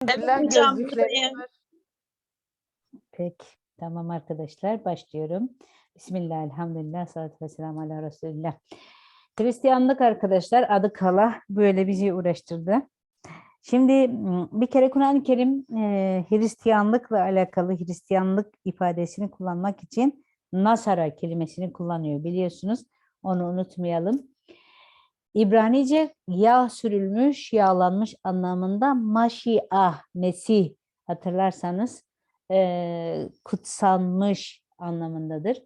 Teşekkürler hocam, gözlüklerim. Peki, tamam arkadaşlar başlıyorum. Bismillah, elhamdülillah, salatu vesselam ala Resulillah. Hristiyanlık arkadaşlar adı kala böyle bizi uğraştırdı. Şimdi m, bir kere Kur'an-ı Kerim e, Hristiyanlıkla alakalı Hristiyanlık ifadesini kullanmak için Nasara kelimesini kullanıyor biliyorsunuz. Onu unutmayalım. İbranice yağ sürülmüş, yağlanmış anlamında maşiah, Mesih hatırlarsanız eee, kutsanmış anlamındadır.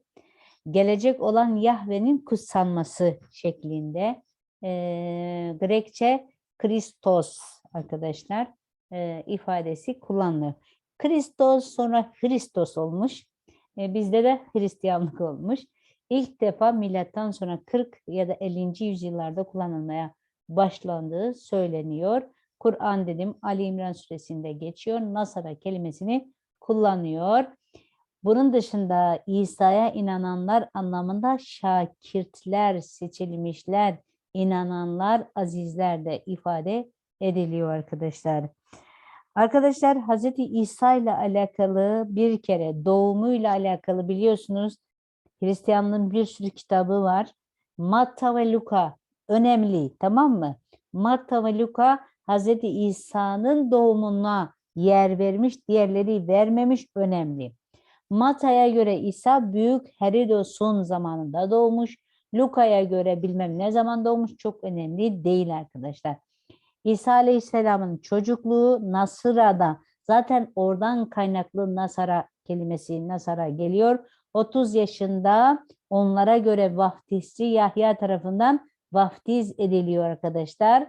Gelecek olan Yahve'nin kutsanması şeklinde. Eee, Grekçe Kristos arkadaşlar eee, ifadesi kullanılır. Kristos sonra Hristos olmuş. E, bizde de Hristiyanlık olmuş. İlk defa milattan sonra 40 ya da 50. yüzyıllarda kullanılmaya başlandığı söyleniyor. Kur'an dedim Ali İmran suresinde geçiyor. Nasara kelimesini kullanıyor. Bunun dışında İsa'ya inananlar anlamında şakirtler, seçilmişler, inananlar, azizler de ifade ediliyor arkadaşlar. Arkadaşlar Hazreti İsa ile alakalı bir kere doğumuyla alakalı biliyorsunuz Hristiyanlığın bir sürü kitabı var. Matta ve Luka önemli tamam mı? Matta ve Luka Hazreti İsa'nın doğumuna yer vermiş, diğerleri vermemiş önemli. Mata'ya göre İsa büyük Herodos'un zamanında doğmuş. Luka'ya göre bilmem ne zaman doğmuş çok önemli değil arkadaşlar. İsa Aleyhisselam'ın çocukluğu Nasıra'da zaten oradan kaynaklı Nasara kelimesi Nasara geliyor. 30 yaşında onlara göre vaftizci Yahya tarafından vaftiz ediliyor arkadaşlar.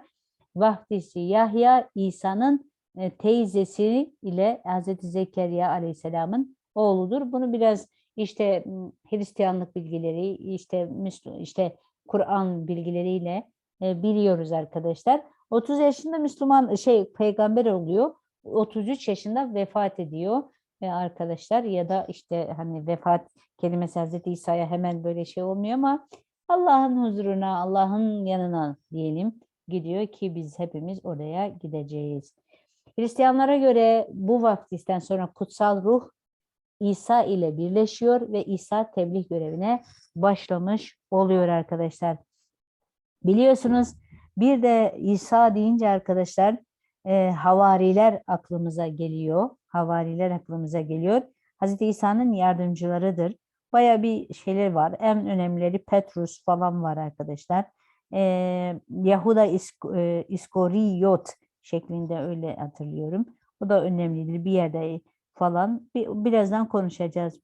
Vaftizci Yahya İsa'nın e, teyzesi ile Hazreti Zekeriya Aleyhisselam'ın oğludur. Bunu biraz işte Hristiyanlık bilgileri, işte Müslü- işte Kur'an bilgileriyle e, biliyoruz arkadaşlar. 30 yaşında Müslüman şey peygamber oluyor. 33 yaşında vefat ediyor arkadaşlar ya da işte hani vefat kelimesi Hazreti İsa'ya hemen böyle şey olmuyor ama Allah'ın huzuruna, Allah'ın yanına diyelim gidiyor ki biz hepimiz oraya gideceğiz. Hristiyanlara göre bu vaftisten sonra kutsal ruh İsa ile birleşiyor ve İsa tebliğ görevine başlamış oluyor arkadaşlar. Biliyorsunuz bir de İsa deyince arkadaşlar e, havariler aklımıza geliyor. Havariler aklımıza geliyor. Hazreti İsa'nın yardımcılarıdır. Baya bir şeyler var. En önemlileri Petrus falan var arkadaşlar. E, Yahuda İsk- e, İskoriyot şeklinde öyle hatırlıyorum. O da önemlidir bir yerde falan. Bir, birazdan konuşacağız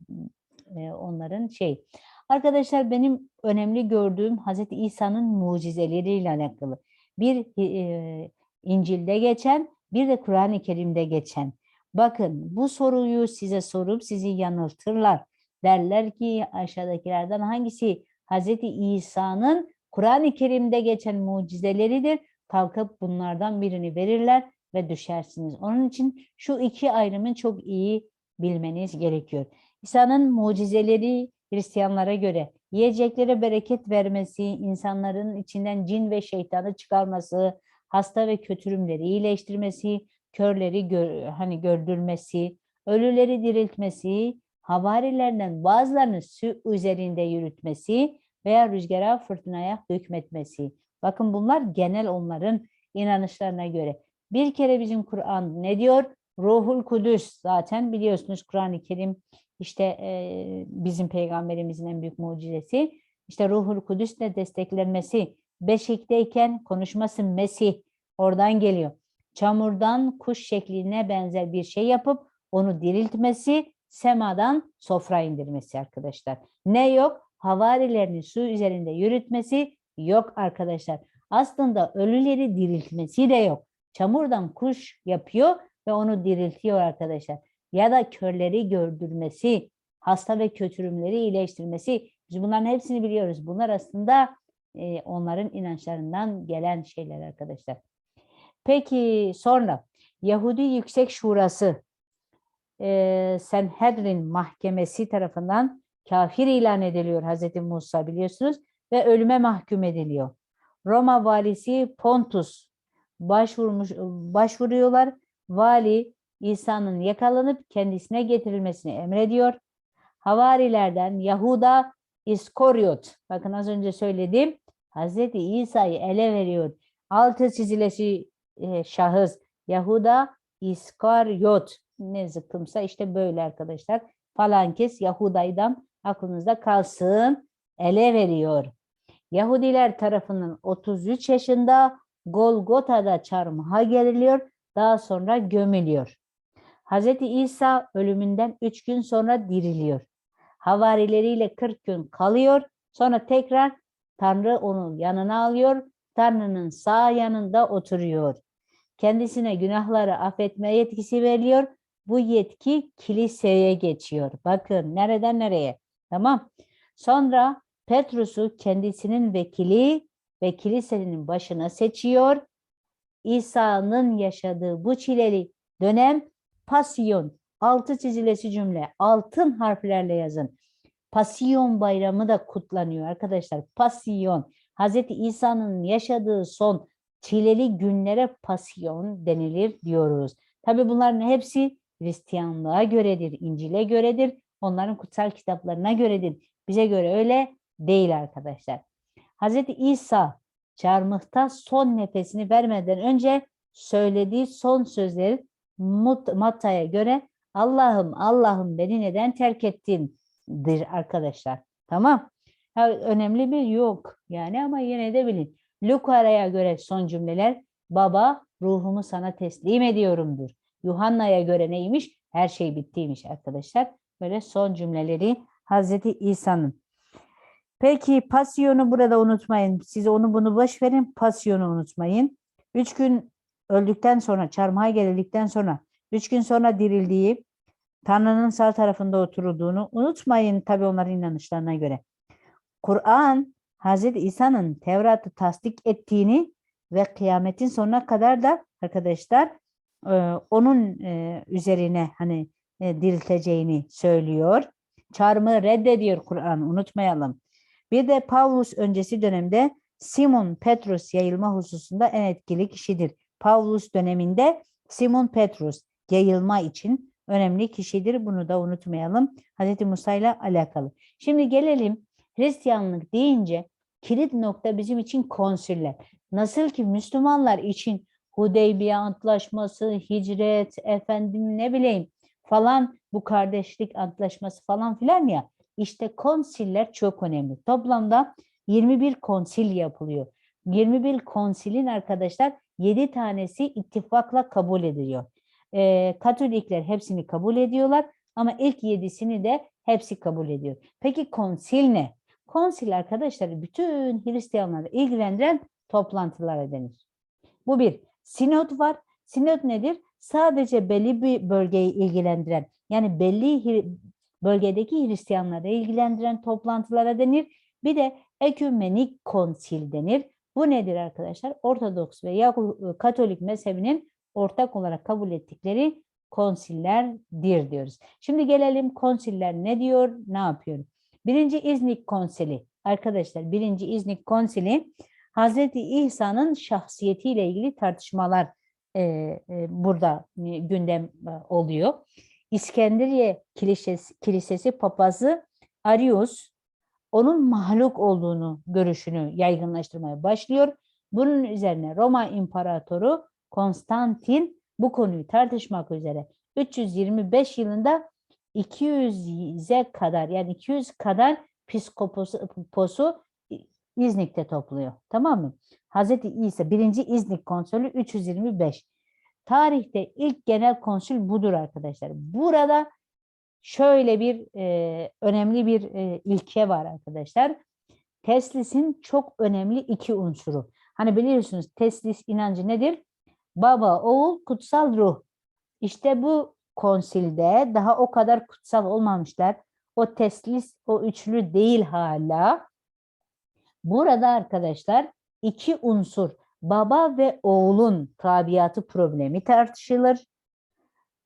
e, onların şey. Arkadaşlar benim önemli gördüğüm Hazreti İsa'nın mucizeleriyle alakalı. Bir e, İncil'de geçen, bir de Kur'an-ı Kerim'de geçen. Bakın bu soruyu size sorup sizi yanıltırlar. Derler ki aşağıdakilerden hangisi Hazreti İsa'nın Kur'an-ı Kerim'de geçen mucizeleridir? Kalkıp bunlardan birini verirler ve düşersiniz. Onun için şu iki ayrımı çok iyi bilmeniz gerekiyor. İsa'nın mucizeleri Hristiyanlara göre yiyeceklere bereket vermesi, insanların içinden cin ve şeytanı çıkarması, hasta ve kötürümleri iyileştirmesi, körleri gör, hani gördürmesi, ölüleri diriltmesi, havarilerden bazılarını su üzerinde yürütmesi veya rüzgara fırtınaya hükmetmesi. Bakın bunlar genel onların inanışlarına göre. Bir kere bizim Kur'an ne diyor? Ruhul Kudüs zaten biliyorsunuz Kur'an-ı Kerim işte e, bizim peygamberimizin en büyük mucizesi. İşte Ruhul Kudüs'le desteklenmesi. Beşikteyken konuşması Mesih oradan geliyor. Çamurdan kuş şekline benzer bir şey yapıp onu diriltmesi, semadan sofra indirmesi arkadaşlar. Ne yok? Havarilerini su üzerinde yürütmesi yok arkadaşlar. Aslında ölüleri diriltmesi de yok. Çamurdan kuş yapıyor ve onu diriltiyor arkadaşlar. Ya da körleri gördürmesi, hasta ve kötürümleri iyileştirmesi. Biz bunların hepsini biliyoruz. Bunlar aslında onların inançlarından gelen şeyler arkadaşlar. Peki sonra Yahudi Yüksek Şurası e, Sanhedrin Mahkemesi tarafından kafir ilan ediliyor Hazreti Musa biliyorsunuz ve ölüme mahkum ediliyor. Roma valisi Pontus başvurmuş başvuruyorlar vali İsa'nın yakalanıp kendisine getirilmesini emrediyor. Havarilerden Yahuda İskoryot, bakın az önce söyledim, Hazreti İsa'yı ele veriyor. Altı çizilesi e, şahıs Yahuda İskaryot ne zıkkımsa işte böyle arkadaşlar. Falan kes Yahuda'ydan aklınızda kalsın ele veriyor. Yahudiler tarafından 33 yaşında Golgota'da çarmıha geriliyor. Daha sonra gömülüyor. Hazreti İsa ölümünden 3 gün sonra diriliyor. Havarileriyle 40 gün kalıyor. Sonra tekrar Tanrı onu yanına alıyor. Tanrı'nın sağ yanında oturuyor. Kendisine günahları affetme yetkisi veriliyor. Bu yetki kiliseye geçiyor. Bakın nereden nereye. Tamam. Sonra Petrus'u kendisinin vekili ve kilisenin başına seçiyor. İsa'nın yaşadığı bu çileli dönem pasyon, altı çizilesi cümle, altın harflerle yazın. Pasyon bayramı da kutlanıyor arkadaşlar. Pasyon. Hazreti İsa'nın yaşadığı son çileli günlere pasyon denilir diyoruz. Tabi bunların hepsi Hristiyanlığa göredir, İncil'e göredir, onların kutsal kitaplarına göredir. Bize göre öyle değil arkadaşlar. Hazreti İsa çarmıhta son nefesini vermeden önce söylediği son sözleri Matta'ya göre Allah'ım Allah'ım beni neden terk ettindir arkadaşlar. Tamam. Ha, önemli bir yok yani ama yine de bilin. Luka'ya göre son cümleler baba ruhumu sana teslim ediyorumdur. Yuhanna'ya göre neymiş? Her şey bittiymiş arkadaşlar. Böyle son cümleleri Hazreti İsa'nın. Peki pasiyonu burada unutmayın. Siz onu bunu boş verin. Pasiyonu unutmayın. Üç gün öldükten sonra, çarmıha gelildikten sonra, üç gün sonra dirildiği, Tanrı'nın sağ tarafında oturulduğunu unutmayın tabi onların inanışlarına göre. Kur'an, Hazreti İsa'nın Tevrat'ı tasdik ettiğini ve kıyametin sonuna kadar da arkadaşlar onun üzerine hani dirilteceğini söylüyor. Çarmıhı reddediyor Kur'an unutmayalım. Bir de Pavlus öncesi dönemde Simon Petrus yayılma hususunda en etkili kişidir. Pavlus döneminde Simon Petrus yayılma için önemli kişidir. Bunu da unutmayalım. Hz. Musa ile alakalı. Şimdi gelelim Hristiyanlık deyince kilit nokta bizim için konsüller. Nasıl ki Müslümanlar için Hudeybiye Antlaşması, hicret, efendim ne bileyim falan bu kardeşlik antlaşması falan filan ya işte konsiller çok önemli. Toplamda 21 konsil yapılıyor. 21 konsilin arkadaşlar 7 tanesi ittifakla kabul ediliyor. Ee, Katolikler hepsini kabul ediyorlar ama ilk yedisini de hepsi kabul ediyor. Peki konsil ne? Konsil arkadaşlar bütün Hristiyanları ilgilendiren toplantılara denir. Bu bir. Sinod var. Sinod nedir? Sadece belli bir bölgeyi ilgilendiren yani belli bölgedeki Hristiyanları ilgilendiren toplantılara denir. Bir de ekümenik konsil denir. Bu nedir arkadaşlar? Ortodoks ve Katolik mezhebinin ortak olarak kabul ettikleri konsillerdir diyoruz. Şimdi gelelim konsiller ne diyor, ne yapıyor? Birinci İznik Konsili. Arkadaşlar birinci İznik Konsili Hazreti İsa'nın şahsiyetiyle ilgili tartışmalar e, e, burada e, gündem e, oluyor. İskenderiye Kilisesi, Kilisesi papazı Arius onun mahluk olduğunu görüşünü yaygınlaştırmaya başlıyor. Bunun üzerine Roma İmparatoru Konstantin bu konuyu tartışmak üzere 325 yılında 200'e kadar yani 200 kadar piskoposu İznik'te topluyor. Tamam mı? Hazreti İsa birinci İznik konsülü 325. Tarihte ilk genel konsül budur arkadaşlar. Burada şöyle bir e, önemli bir e, ilke var arkadaşlar. Teslisin çok önemli iki unsuru. Hani biliyorsunuz teslis inancı nedir? Baba, oğul, kutsal ruh. İşte bu konsilde daha o kadar kutsal olmamışlar. O teslis, o üçlü değil hala. Burada arkadaşlar iki unsur baba ve oğulun tabiatı problemi tartışılır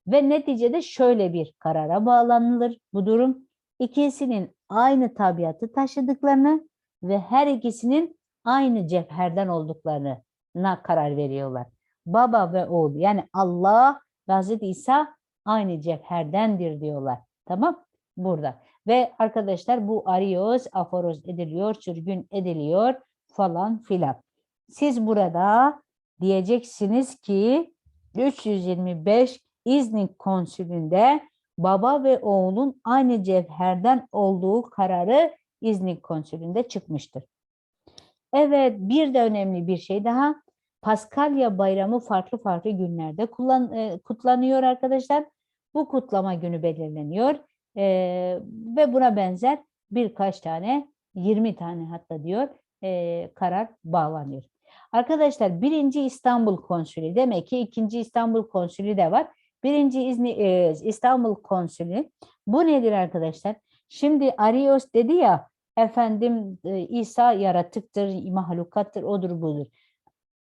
ve neticede şöyle bir karara bağlanılır bu durum. İkisinin aynı tabiatı taşıdıklarını ve her ikisinin aynı cevherden olduklarına karar veriyorlar. Baba ve oğul yani Allah ve Hazreti İsa aynı cevherdendir diyorlar. Tamam? Burada. Ve arkadaşlar bu ariyoz, aforoz ediliyor, sürgün ediliyor falan filan. Siz burada diyeceksiniz ki 325 İznik konsülünde baba ve oğlun aynı cevherden olduğu kararı İznik konsülünde çıkmıştır. Evet, bir de önemli bir şey daha. Paskalya bayramı farklı farklı günlerde kullan, e, kutlanıyor arkadaşlar. Bu kutlama günü belirleniyor E, ve buna benzer birkaç tane, 20 tane hatta diyor e, karar bağlanıyor. Arkadaşlar birinci İstanbul Konsülü demek ki ikinci İstanbul Konsülü de var. Birinci İzni, e, İstanbul Konsülü bu nedir arkadaşlar? Şimdi Arios dedi ya efendim e, İsa yaratıktır, mahlukattır, odur budur.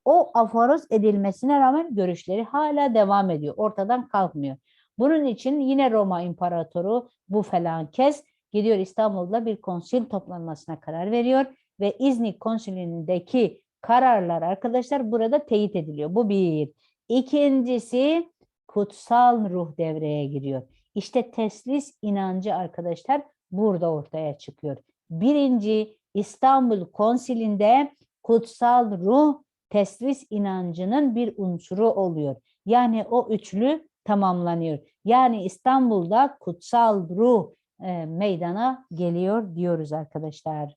O aforoz edilmesine rağmen görüşleri hala devam ediyor. Ortadan kalkmıyor. Bunun için yine Roma İmparatoru bu falan kez gidiyor İstanbul'da bir konsül toplanmasına karar veriyor ve İznik konsülündeki kararlar arkadaşlar burada teyit ediliyor. Bu bir. İkincisi kutsal ruh devreye giriyor. İşte teslis inancı arkadaşlar burada ortaya çıkıyor. Birinci İstanbul Konsili'nde kutsal ruh teslis inancının bir unsuru oluyor. Yani o üçlü tamamlanıyor. Yani İstanbul'da kutsal ruh e, meydana geliyor diyoruz arkadaşlar.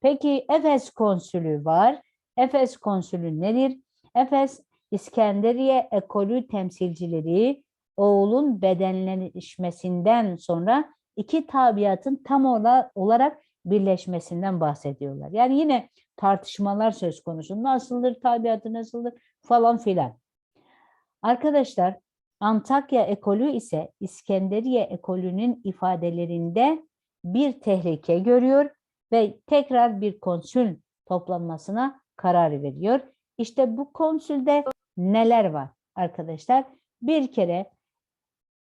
Peki Efes Konsülü var. Efes Konsülü nedir? Efes İskenderiye ekolü temsilcileri oğulun bedenlenişmesinden sonra iki tabiatın tam ola- olarak birleşmesinden bahsediyorlar. Yani yine tartışmalar söz konusu. Nasıldır tabiatı nasıldır falan filan. Arkadaşlar Antakya ekolü ise İskenderiye ekolünün ifadelerinde bir tehlike görüyor ve tekrar bir konsül toplanmasına karar veriyor. İşte bu konsülde neler var arkadaşlar? Bir kere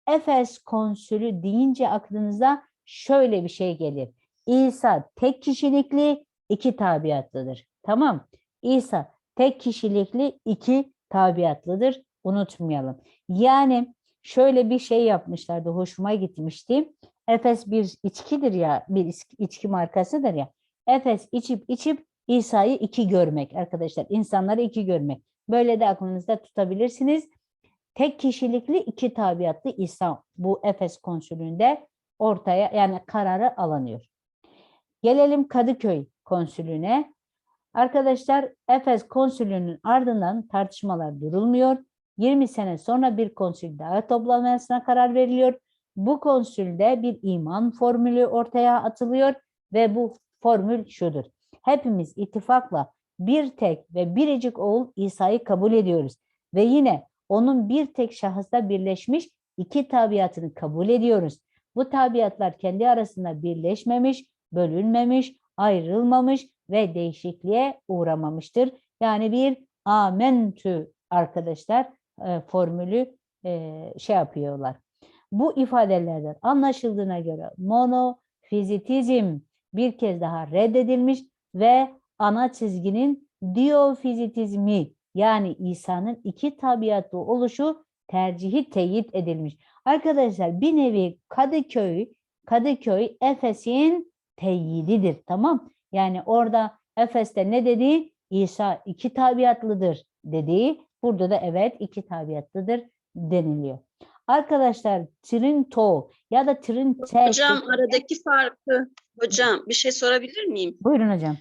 Efes konsülü deyince aklınıza şöyle bir şey gelir. İsa tek kişilikli iki tabiatlıdır. Tamam. İsa tek kişilikli iki tabiatlıdır. Unutmayalım. Yani şöyle bir şey yapmışlardı. Hoşuma gitmişti. Efes bir içkidir ya, bir içki- markasıdır ya. Efes içip içip İsa'yı iki görmek arkadaşlar. insanları iki görmek. Böyle de aklınızda tutabilirsiniz. Tek kişilikli iki tabiatlı İsa bu Efes konsülünde ortaya yani kararı alınıyor. Gelelim Kadıköy konsülüne. Arkadaşlar Efes konsülünün ardından tartışmalar durulmuyor. 20 sene sonra bir konsül daha toplanmasına karar veriliyor. Bu konsülde bir iman formülü ortaya atılıyor ve bu formül şudur. Hepimiz ittifakla bir tek ve biricik oğul İsa'yı kabul ediyoruz. Ve yine onun bir tek şahısta birleşmiş iki tabiatını kabul ediyoruz. Bu tabiatlar kendi arasında birleşmemiş, bölünmemiş, ayrılmamış ve değişikliğe uğramamıştır. Yani bir amentü arkadaşlar e, formülü e, şey yapıyorlar. Bu ifadelerden anlaşıldığına göre monofizitizm bir kez daha reddedilmiş ve ana çizginin diofizitizmi yani İsa'nın iki tabiatlı oluşu tercihi teyit edilmiş. Arkadaşlar bir nevi Kadıköy, Kadıköy Efes'in teyididir tamam. Yani orada Efes'te ne dedi? İsa iki tabiatlıdır dediği. Burada da evet iki tabiatlıdır deniliyor. Arkadaşlar Trinto ya da Trinte Hocam aradaki farkı, hocam bir şey sorabilir miyim? Buyurun hocam.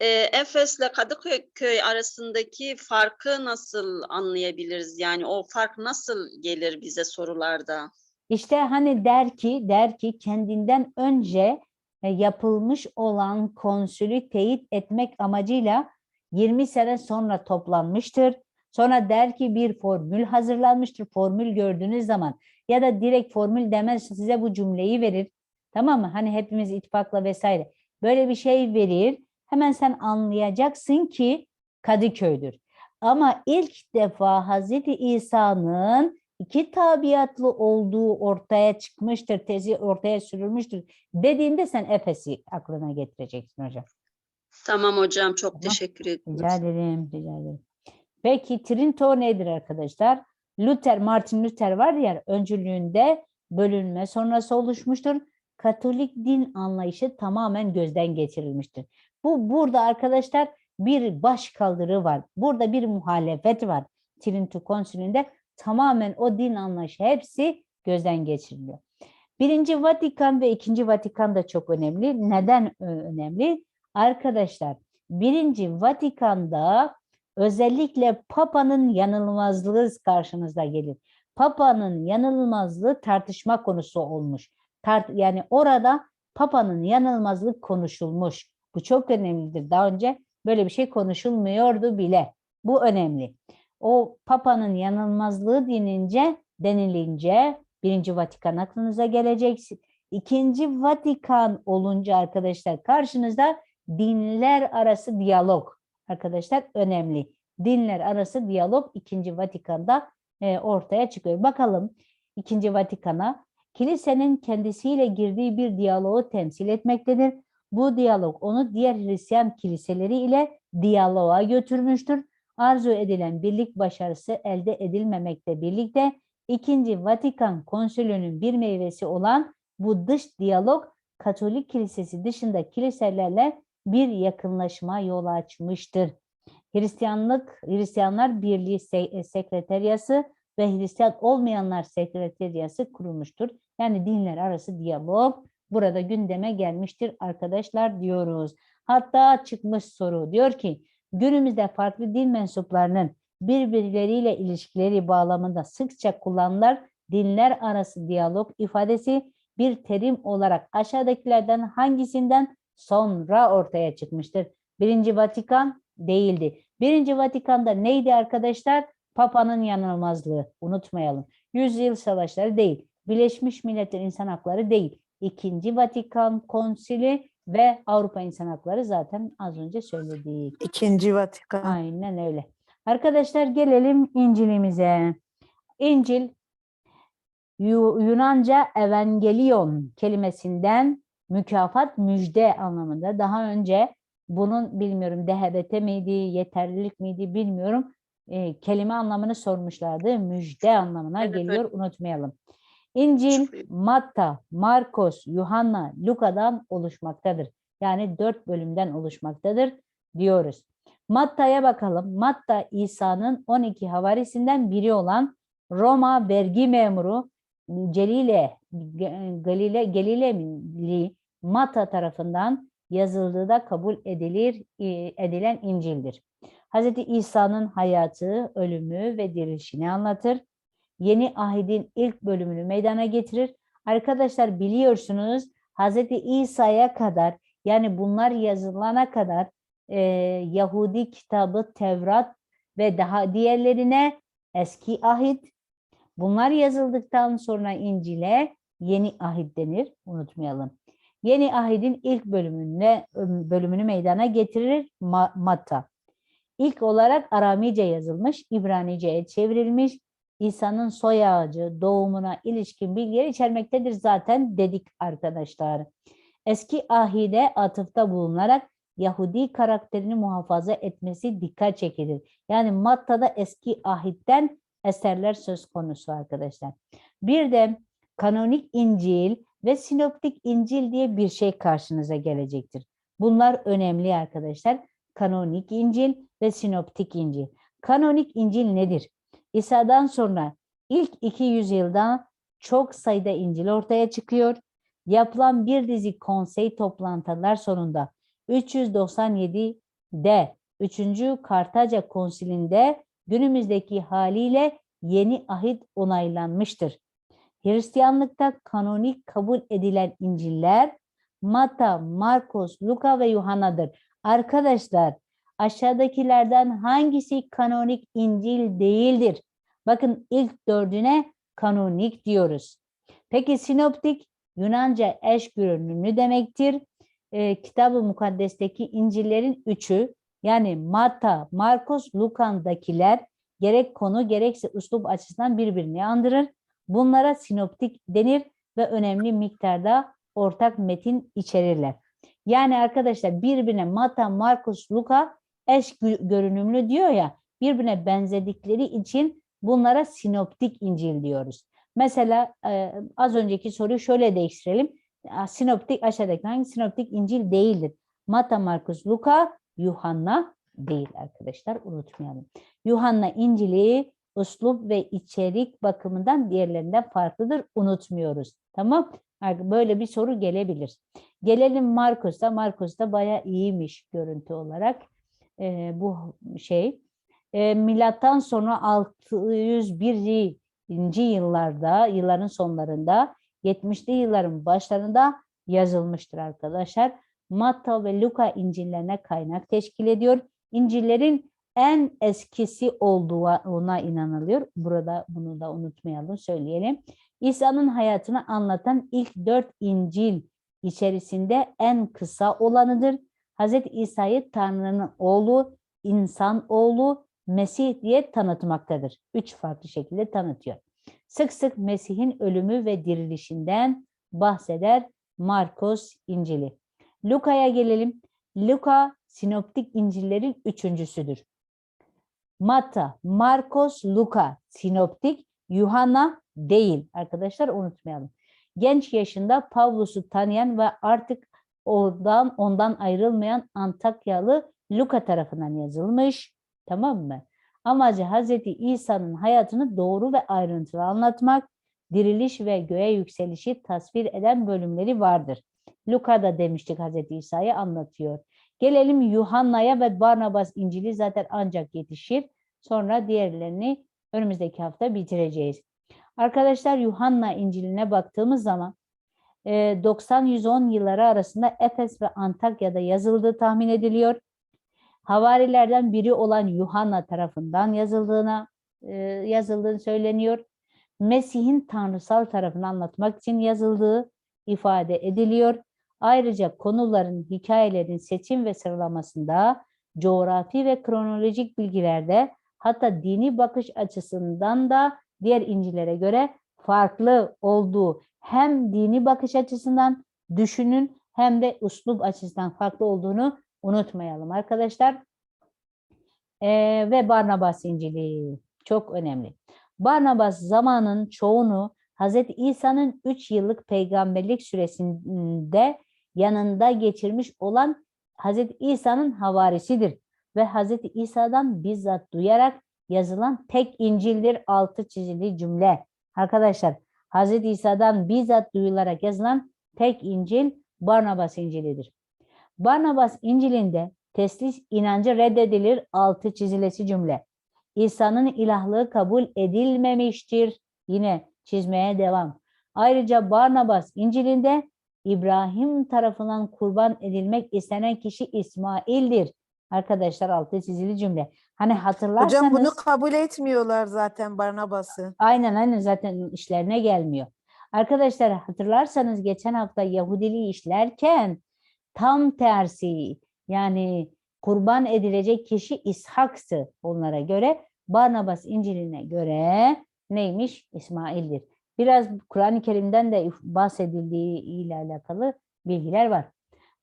Ee, Efes'le Kadıköy köy arasındaki farkı nasıl anlayabiliriz? Yani o fark nasıl gelir bize sorularda? İşte hani der ki der ki kendinden önce e, yapılmış olan konsülü teyit etmek amacıyla 20 sene sonra toplanmıştır. Sonra der ki bir formül hazırlanmıştır. Formül gördüğünüz zaman ya da direkt formül demez size bu cümleyi verir. Tamam mı? Hani hepimiz ittifakla vesaire. Böyle bir şey verir. Hemen sen anlayacaksın ki Kadıköy'dür. Ama ilk defa Hazreti İsa'nın iki tabiatlı olduğu ortaya çıkmıştır, tezi ortaya sürülmüştür dediğinde sen Efes'i aklına getireceksin hocam. Tamam hocam çok Tamam. teşekkür ederim. Rica ederim, rica ederim. Peki Trinto nedir arkadaşlar? Luther, Martin Luther var ya öncülüğünde bölünme sonrası oluşmuştur. Katolik din anlayışı tamamen gözden geçirilmiştir. Bu burada arkadaşlar bir baş kaldırı var. Burada bir muhalefet var. Trinity Konsülü'nde tamamen o din anlayışı hepsi gözden geçiriliyor. Birinci Vatikan ve ikinci Vatikan da çok önemli. Neden ö- önemli? Arkadaşlar birinci Vatikan'da özellikle Papa'nın yanılmazlığı karşınıza gelir. Papa'nın yanılmazlığı tartışma konusu olmuş. Tart yani orada Papa'nın yanılmazlığı konuşulmuş. Bu çok önemlidir. Daha önce böyle bir şey konuşulmuyordu bile. Bu önemli. O Papa'nın yanılmazlığı denince, denilince birinci Vatikan aklınıza gelecek. İkinci Vatikan olunca arkadaşlar karşınızda dinler arası diyalog arkadaşlar önemli. Dinler arası diyalog ikinci Vatikan'da e, ortaya çıkıyor. Bakalım ikinci Vatikan'a kilisenin kendisiyle girdiği bir diyaloğu temsil etmektedir. Bu diyalog onu diğer Hristiyan kiliseleri ile diyaloğa götürmüştür. Arzu edilen birlik başarısı elde edilmemekle birlikte İkinci Vatikan Konsülü'nün bir meyvesi olan bu dış diyalog Katolik Kilisesi dışında kiliselerle bir yakınlaşma yol açmıştır. Hristiyanlık, Hristiyanlar Birliği Se- Sekreteryası ve Hristiyan olmayanlar sekreteryası kurulmuştur. Yani dinler arası diyalog burada gündeme gelmiştir arkadaşlar diyoruz. Hatta çıkmış soru diyor ki günümüzde farklı din mensuplarının birbirleriyle ilişkileri bağlamında sıkça kullanılan dinler arası diyalog ifadesi bir terim olarak aşağıdakilerden hangisinden sonra ortaya çıkmıştır? Birinci Vatikan değildi. Birinci Vatikan'da neydi arkadaşlar? Papa'nın yanılmazlığı. Unutmayalım. Yüzyıl savaşları değil. Birleşmiş Milletler İnsan Hakları değil. İkinci Vatikan Konsili ve Avrupa İnsan Hakları zaten az önce söyledik. İkinci Vatikan. Aynen öyle. Arkadaşlar gelelim İncil'imize. İncil Yu- Yunanca evangelion kelimesinden mükafat müjde anlamında. Daha önce bunun bilmiyorum DHBT miydi, yeterlilik miydi bilmiyorum. e, kelime anlamını sormuşlardı. Müjde anlamına Evet, evet. geliyor unutmayalım. İncil. Matta, Markos, Yuhanna, Luka'dan oluşmaktadır. Yani dört bölümden oluşmaktadır diyoruz. Matta'ya bakalım. Matta İsa'nın 12 havarisinden biri olan Roma vergi memuru Celile Galile Galileli Matta tarafından yazıldığı da kabul edilir e, edilen İncil'dir. Hazreti İsa'nın hayatı, ölümü ve dirilişini anlatır. Yeni Ahid'in ilk bölümünü meydana getirir. Arkadaşlar biliyorsunuz Hazreti İsa'ya kadar yani bunlar yazılana kadar e, Yahudi kitabı Tevrat ve daha diğerlerine eski ahit. Bunlar yazıldıktan sonra İncil'e yeni ahit denir. Unutmayalım. Yeni ahidin ilk bölümüne, bölümünü meydana getirir Ma- Matta. İlk olarak Aramice yazılmış, İbranice'ye çevrilmiş. İsa'nın soy ağacı, doğumuna ilişkin bilgileri içermektedir zaten dedik arkadaşlar. Eski ahide atıfta bulunarak Yahudi karakterini muhafaza etmesi dikkat çekilir. Yani Matta'da eski ahitten eserler söz konusu arkadaşlar. Bir de kanonik İncil ve sinoptik İncil diye bir şey karşınıza gelecektir. Bunlar önemli arkadaşlar. Kanonik İncil ve sinoptik İncil. Kanonik İncil nedir? İsa'dan sonra ilk 200 yılda çok sayıda İncil ortaya çıkıyor. Yapılan bir dizi konsey toplantılar sonunda 397'de 3. Kartaca Konsili'nde günümüzdeki haliyle yeni ahit onaylanmıştır. Hristiyanlıkta kanonik kabul edilen İncil'ler Matta, Markos, Luka ve Yuhanna'dır. Arkadaşlar aşağıdakilerden hangisi kanonik İncil değildir? Bakın ilk dördüne kanonik diyoruz. Peki sinoptik Yunanca eş görünümlü demektir. Ee, Kitab-ı Mukaddes'teki İncil'lerin üçü yani Matta, Markos, Luka'dakiler gerek konu gerekse üslup açısından birbirini andırır. Bunlara sinoptik denir ve önemli miktarda ortak metin içerirler. Yani arkadaşlar birbirine Matta, Markus, Luka eş gö- görünümlü diyor ya birbirine benzedikleri için Bunlara sinoptik İncil diyoruz. Mesela e, az önceki soruyu şöyle değiştirelim. Sinoptik aşağıdaki hangi sinoptik İncil değildir? Mata, Markus, Luka, Yuhanna değil arkadaşlar unutmayalım. Yuhanna İncil'i üslup ve içerik bakımından diğerlerinden farklıdır unutmuyoruz. Tamam? Böyle bir soru gelebilir. Gelelim Markus'a. Markus da bayağı iyiymiş görüntü olarak e, bu şey. E, milattan sonra 601. yıllarda, yılların sonlarında 70'li yılların başlarında yazılmıştır arkadaşlar. Matta ve Luka İncillerine kaynak teşkil ediyor. İncillerin en eskisi olduğuna inanılıyor. Burada bunu da unutmayalım, söyleyelim. İsa'nın hayatını anlatan ilk dört İncil içerisinde en kısa olanıdır. Hazreti İsa'yı Tanrı'nın oğlu, insan oğlu, Mesih diye tanıtmaktadır. Üç farklı şekilde tanıtıyor. Sık sık Mesih'in ölümü ve dirilişinden bahseder Markus İncil'i. Luka'ya gelelim. Luka sinoptik İncil'lerin üçüncüsüdür. Matta, Markos, Luka sinoptik, Yuhanna değil. Arkadaşlar unutmayalım. Genç yaşında Pavlus'u tanıyan ve artık oradan ondan ayrılmayan Antakyalı Luka tarafından yazılmış. Tamam mı? Amacı Hazreti İsa'nın hayatını doğru ve ayrıntılı anlatmak, diriliş ve göğe yükselişi tasvir eden bölümleri vardır. Luka'da demiştik Hazreti İsa'yı anlatıyor. Gelelim Yuhanna'ya ve Barnabas İncil'i zaten ancak yetişir. Sonra diğerlerini önümüzdeki hafta bitireceğiz. Arkadaşlar Yuhanna İncil'ine baktığımız zaman 90-110 yılları arasında Efes ve Antakya'da yazıldığı tahmin ediliyor. Havarilerden biri olan Yuhanna tarafından yazıldığına e, yazıldığını söyleniyor. Mesih'in tanrısal tarafını anlatmak için yazıldığı ifade ediliyor. Ayrıca konuların, hikayelerin seçim ve sıralamasında, coğrafi ve kronolojik bilgilerde hatta dini bakış açısından da diğer İncil'lere göre farklı olduğu hem dini bakış açısından düşünün hem de üslup açısından farklı olduğunu unutmayalım arkadaşlar. Ee, ve Barnabas İncil'i çok önemli. Barnabas zamanın çoğunu Hazreti İsa'nın 3 yıllık peygamberlik süresinde yanında geçirmiş olan Hazreti İsa'nın havarisidir ve Hazreti İsa'dan bizzat duyarak yazılan tek İncil'dir altı çizili cümle. Arkadaşlar Hazreti İsa'dan bizzat duyularak yazılan tek İncil Barnabas İncil'idir. Barnabas İncil'inde teslis inancı reddedilir altı çizilesi cümle. İsa'nın ilahlığı kabul edilmemiştir. Yine çizmeye devam. Ayrıca Barnabas İncil'inde İbrahim tarafından kurban edilmek istenen kişi İsmail'dir. Arkadaşlar altı çizili cümle. Hani hatırlarsanız Hocam bunu kabul etmiyorlar zaten Barnabas'ı. aynen aynen zaten işlerine gelmiyor. Arkadaşlar hatırlarsanız geçen hafta Yahudiliği işlerken tam tersi yani kurban edilecek kişi İshak'tı onlara göre. Barnabas İncil'ine göre neymiş? İsmail'dir. Biraz Kur'an-ı Kerim'den de bahsedildiği ile alakalı bilgiler var.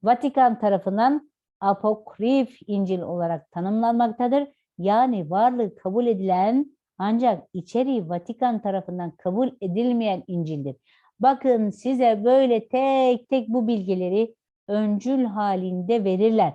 Vatikan tarafından apokrif İncil olarak tanımlanmaktadır. Yani varlığı kabul edilen ancak içeriği Vatikan tarafından kabul edilmeyen İncil'dir. Bakın size böyle tek tek bu bilgileri öncül halinde verirler.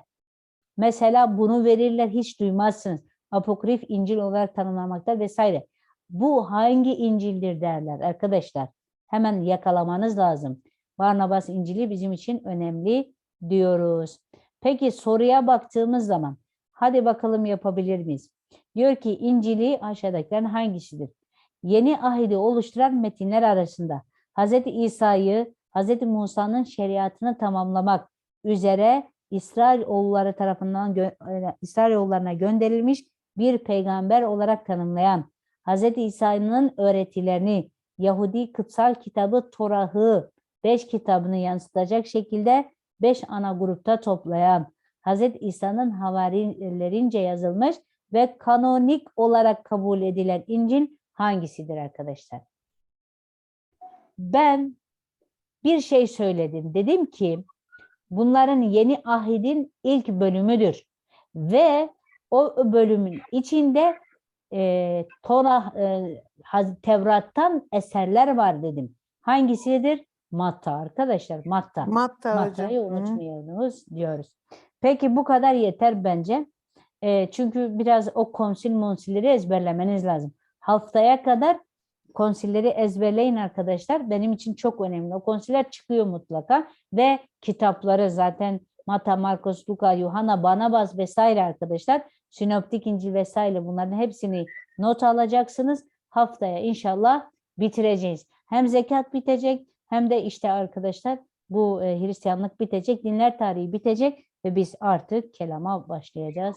Mesela bunu verirler hiç duymazsınız. Apokrif İncil olarak tanımlanmakta vesaire. Bu hangi İncil'dir derler arkadaşlar. Hemen yakalamanız lazım. Barnabas İncil'i bizim için önemli diyoruz. Peki soruya baktığımız zaman hadi bakalım yapabilir miyiz? Diyor ki İncil'i aşağıdakilerin hangisidir? Yeni ahidi oluşturan metinler arasında Hz. İsa'yı Hz. Musa'nın şeriatını tamamlamak üzere İsrailoğulları tarafından e, İsrailoğullarına gönderilmiş bir peygamber olarak tanımlayan Hz. İsa'nın öğretilerini Yahudi kutsal kitabı Torah'ı beş kitabını yansıtacak şekilde beş ana grupta toplayan Hz. İsa'nın havarilerince yazılmış ve kanonik olarak kabul edilen İncil hangisidir arkadaşlar? Ben bir şey söyledim. Dedim ki bunların yeni ahidin ilk bölümüdür ve o bölümün içinde e, Tora e, Tevrat'tan eserler var dedim. Hangisidir? Matta arkadaşlar. Matta. Matta. Matta'yı unutmuyorsunuz diyoruz. Peki bu kadar yeter bence. E, çünkü biraz o konsil monsilleri ezberlemeniz lazım. Haftaya kadar konsilleri ezberleyin arkadaşlar. Benim için çok önemli. O konsiller çıkıyor mutlaka ve kitapları zaten Mata, Marcos, Luka, Yuhanna, Barnabas vesaire arkadaşlar. Sinoptik İncil vesaire bunların hepsini not alacaksınız. Haftaya inşallah bitireceğiz. Hem zekat bitecek hem de işte arkadaşlar bu e, Hristiyanlık bitecek, dinler tarihi bitecek ve biz artık kelama başlayacağız.